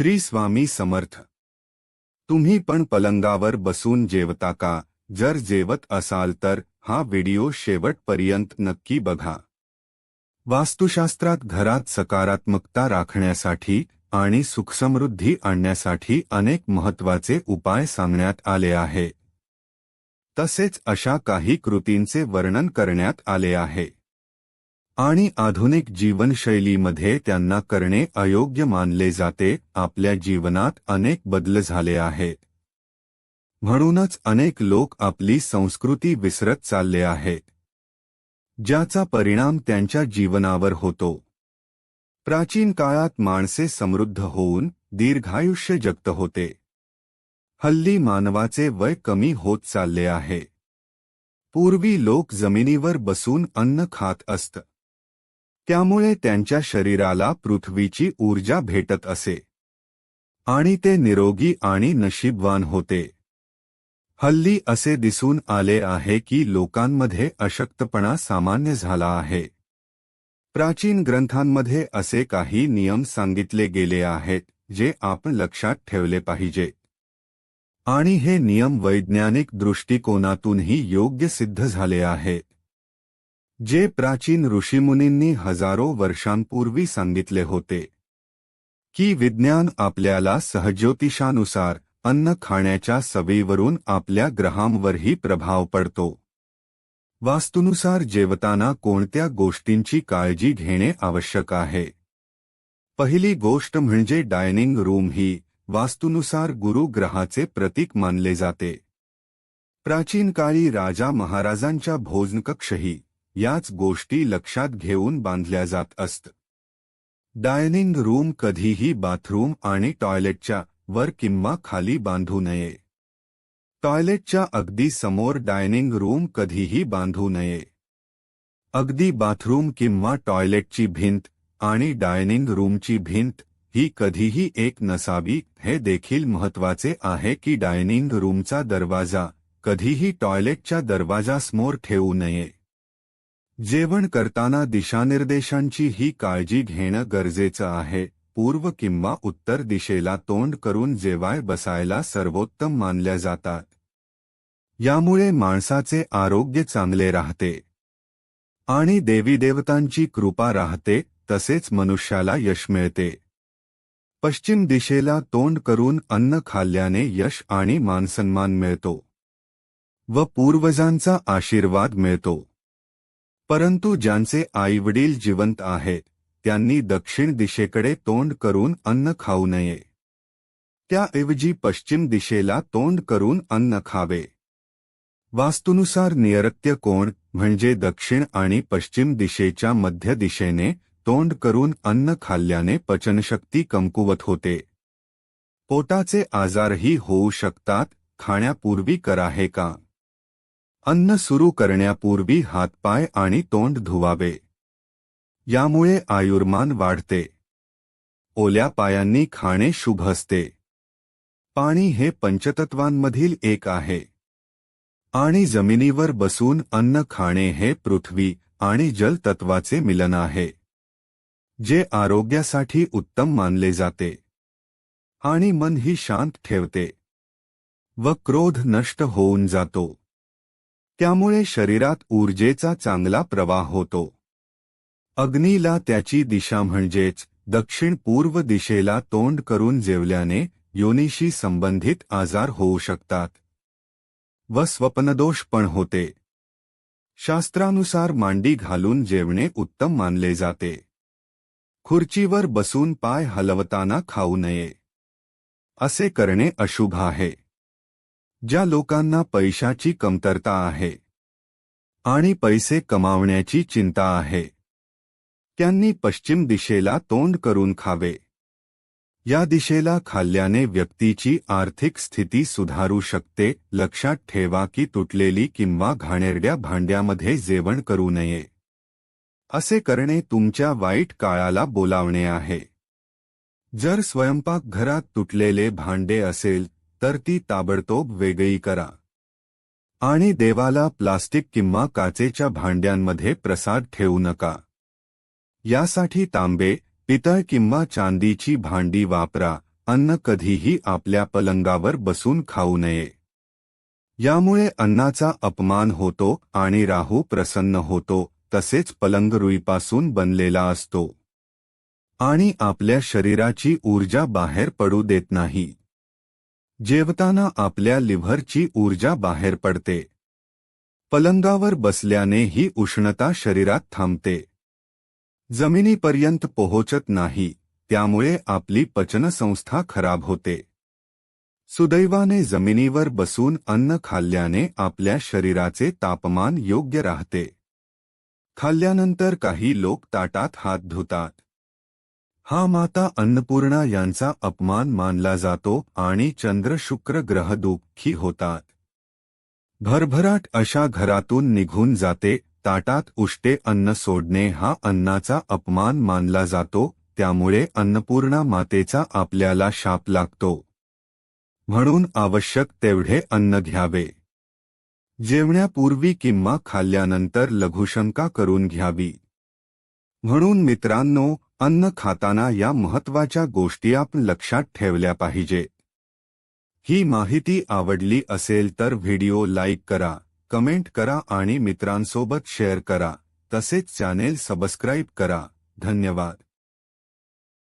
श्री स्वामी समर्थ. तुम्ही पण पलंगावर बसून जेवता का? जर जेवत असाल तर हा व्हिडिओ शेवटपर्यंत नक्की बघा. वास्तुशास्त्रात घरात सकारात्मकता राखण्यासाठी आणि सुखसमृद्धी आणण्यासाठी अनेक महत्त्वाचे उपाय सांगण्यात आले आहे. तसेच अशा काही कृतींचे वर्णन करण्यात आले आहे. आणि आधुनिक जीवनशैलीमध्ये त्यांना करणे अयोग्य मानले जाते. आपल्या जीवनात अनेक बदल झाले आहेत म्हणूनच अनेक लोक आपली संस्कृती विसरत चालले आहेत ज्याचा परिणाम त्यांच्या जीवनावर होतो. प्राचीन काळात माणसे समृद्ध होऊन दीर्घायुष्य जगत होते. हल्ली मानवाचे वय कमी होत चालले आहे. पूर्वी लोक जमिनीवर बसून अन्न खात असत. त्यामुळे त्यांच्या शरीराला पृथ्वीची ऊर्जा भेटत असे. आणि ते निरोगी आणि नशीबवान होते. हल्ली असे दिसून आले आहे की लोकांमध्ये अशक्तपणा सामान्य झाला आहे. प्राचीन ग्रंथांमध्ये असे काही नियम सांगितले गेले आहेत जे आपण लक्षात ठेवले पाहिजे. आणि हे नियम वैज्ञानिक दृष्टिकोनातूनही योग्य सिद्ध झाले आहेत जे प्राचीन ऋषीमुनींनी हजारो वर्षांपूर्वी सांगितले होते की विज्ञान आपल्याला सहज्योतिषानुसार अन्न खाण्याच्या सवयीवरून आपल्या ग्रहांवरही प्रभाव पडतो. वास्तुनुसार जेवताना कोणत्या गोष्टींची काळजी घेणे आवश्यक आहे? पहिली गोष्ट म्हणजे डायनिंग रूम ही वास्तुनुसार गुरुग्रहाचे प्रतीक मानले जाते. प्राचीन काळी राजा महाराजांच्या भोजनकक्षही याच गोष्टी लक्षात घेऊन बांधल्या जात असत. डायनिंग रूम बाथरूम आणि टॉयलेटच्या वर किंवा खाली बांधू नये. टॉयलेटच्या अगदी समोर डायनिंग रूम कधीही बांधू नये. अगदी बाथरूम किंवा टॉयलेटची भिंत आणि डायनिंग रूमची भिंत ही कधीही एक नसावी हे देखील महत्वाचे आहे की डायनिंग रूमचा दरवाज़ा कधीही टॉयलेटच्या दरवाजासमोर ठेवू नये. जेवण करताना दिशानिर्देशांची ही काळजी घेणं गरजेचं आहे. पूर्व किंवा उत्तर दिशेला तोंड करून जेवाय बसायला सर्वोत्तम मानल्या जातात. यामुळे माणसाचे आरोग्य चांगले राहते. आणि देवीदेवतांची कृपा राहते तसेच मनुष्याला यश मिळते. पश्चिम दिशेला तोंड करून अन्न खाल्ल्याने यश आणि मानसन्मान मिळतो. व पूर्वजांचा आशीर्वाद मिळतो. परंतु ज्यांचे आईवडील जिवंत आहेत त्यांनी दक्षिण दिशेकडे तोंड करून अन्न खाऊ नये. त्याऐवजी पश्चिम दिशेला तोंड करून अन्न खावे. वास्तुनुसार नियरत्य कोण म्हणजे दक्षिण आणि पश्चिम दिशेच्या मध्य दिशेने तोंड करून अन्न खाल्ल्याने पचनशक्ती कमकुवत होते. पोटाचे आजारही होऊ शकतात खाण्यापूर्वी करा हे का? अन्न सुरू करण्यापूर्वी हातपाय आणि तोंड धुवावे. यामुळे आयुर्मान वाढते. ओल्या पायांनी खाणे शुभ असते. पाणी हे पंचतत्वांमधील एक आहे. आणि जमिनीवर बसून अन्न खाणे हे पृथ्वी आणि जलतत्वाचे मिलन आहे. जे आरोग्यासाठी उत्तम मानले जाते. आणि मन ही शांत ठेवते. व क्रोध नष्ट होऊन जातो. त्यामुळे शरीरात ऊर्जेचा चांगला प्रवाह होतो. अग्नीला त्याची दिशा म्हणजेच दक्षिण पूर्व दिशेला तोंड करून जेवल्याने योनीशी संबंधित आजार होऊ शकतात. व स्वप्नदोष पण होते. शास्त्रानुसार मांडी घालून जेवणे उत्तम मानले जाते. खुर्चीवर बसून पाय हलवताना खाऊ नये. असे करणे अशुभ आहे. ज्या लोकांना पैशाची कमतरता आहे आणि पैसे कमावण्याची चिंता आहे त्यांनी पश्चिम दिशेला तोंड करून खावे. या दिशेला खाल्ल्याने व्यक्तीची आर्थिक स्थिती सुधारू शकते लक्षात ठेवा की तुटलेली किंवा घाणेरड्या भांड्यामध्ये जेवण करू नये. असे करणे तुमच्या वाईट काळाला बोलावणे आहे. जर स्वयंपाकघरात तुटलेले भांडे असेल तर ती ताबडतोब वेगळी करा. आणि देवाला प्लास्टिक किंवा काचेच्या भांड्यांमध्ये प्रसाद ठेवू नका. यासाठी तांबे पितळ किंवा चांदीची भांडी वापरा अन्न कधीही आपल्या पलंगावर बसून खाऊ नये. यामुळे अन्नाचा अपमान होतो आणि राहू प्रसन्न होतो तसेच पलंग रुईपासून बनलेला असतो. आणि आपल्या शरीराची ऊर्जा बाहेर पडू देत नाही. जेवताना आपल्या लिव्हरची ऊर्जा बाहेर पडते. पलंगावर बसल्याने ही उष्णता शरीरात थांबते. जमिनीपर्यंत पोहोचत नाही त्यामुळे आपली पचनसंस्था खराब होते. सुदैवाने जमिनीवर बसून अन्न खाल्ल्याने आपल्या शरीराचे तापमान योग्य राहते. खाल्ल्यानंतर काही लोक ताटात हात धुतात. हा माता अन्नपूर्णा यांचा अपमान मानला जातो आणि चंद्र शुक्र ग्रह दुःखी होतात. भरभराट अशा घरातून निघून जाते ताटात उष्टे अन्न सोडणे हा अन्नाचा अपमान मानला जातो त्यामुळे अन्नपूर्णा मातेचा आपल्याला शाप लागतो. म्हणून आवश्यक तेवढे अन्न घ्यावे. जेवण्यापूर्वी किंवा खाल्ल्यानंतर लघुशंका करून घ्यावी. म्हणून मित्रांनो अन्न खाताना या महत्त्वाच्या गोष्टी आपण लक्षात ठेवल्या पाहिजे. ही माहिती आवडली असेल तर व्हिडिओ लाईक करा कमेंट करा आणि मित्रांसोबत शेअर करा. तसेच चॅनेल सबस्क्राईब करा. धन्यवाद.